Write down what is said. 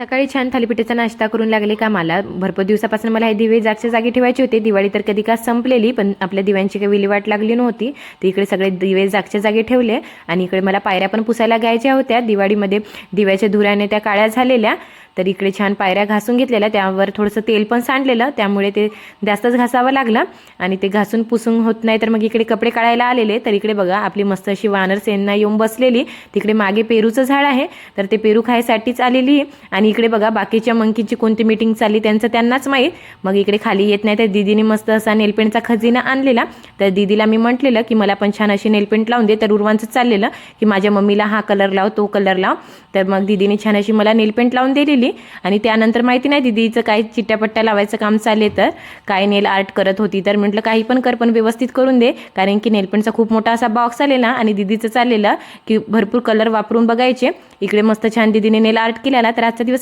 सकाळी छान थालीपीठाचा नाश्ता करून लागले का मला भरपूर दिवसापासून मला हे दिवे जागच्या जागी ठेवायचे होते. दिवाळी तर कधी का संपलेली पण आपल्या दिव्यांची काही विल्हेवाट लागली नव्हती. तर इकडे सगळे दिवे जागच्या जागी ठेवले आणि इकडे मला पायऱ्या पण पुसायला घ्यायच्या होत्या. दिवाळीमध्ये दिव्याच्या धुराने त्या काळ्या झालेल्या. तर इकडे छान पायऱ्या घासून घेतलेल्या त्यावर थोडंसं तेल पण सांडलेलं त्यामुळे ते जास्तच घासावं लागलं. आणि ते घासून पुसून होत नाही तर मग इकडे कपडे काढायला आलेले. तर इकडे बघा आपली मस्त अशी वानर सेना येऊन बसलेली. तिकडे मागे पेरूचं झाड आहे तर ते पेरू खायसाठीच आलेली. आहे आणि इकडे बघा बाकीच्या मंकीची कोणती मीटिंग चालली त्यांचं त्यांनाच माहीत. मग इकडे खाली येत नाही तर दिदीने मस्त असा नेलपेंटचा खजिना आणलेला. तर दिदीला मी म्हटलेलं की मला पण छान अशी नेलपेंट लावून दे. तर उर्वांचं चाललेलं की माझ्या मम्मीला हा कलर लाव तो कलर लाव. तर मग दिदीने छान अशी मला नेलपेंट लावून दिलेली. आणि त्यानंतर माहिती नाही दिदीचं काय चिट्ट्यापट्ट्या लावायचं काम चालले तर. काय नेल आर्ट करत होती तर म्हटलं काही पण कर पण व्यवस्थित करून दे. कारण की नेलपेंटचा खूप मोठा असा बॉक्स आलेला आणि दिदीचं चाललेलं की भरपूर कलर वापरून बघायचे. इकडे मस्त छान दिदीने नेल आर्ट केलेला तर आजचा दिवस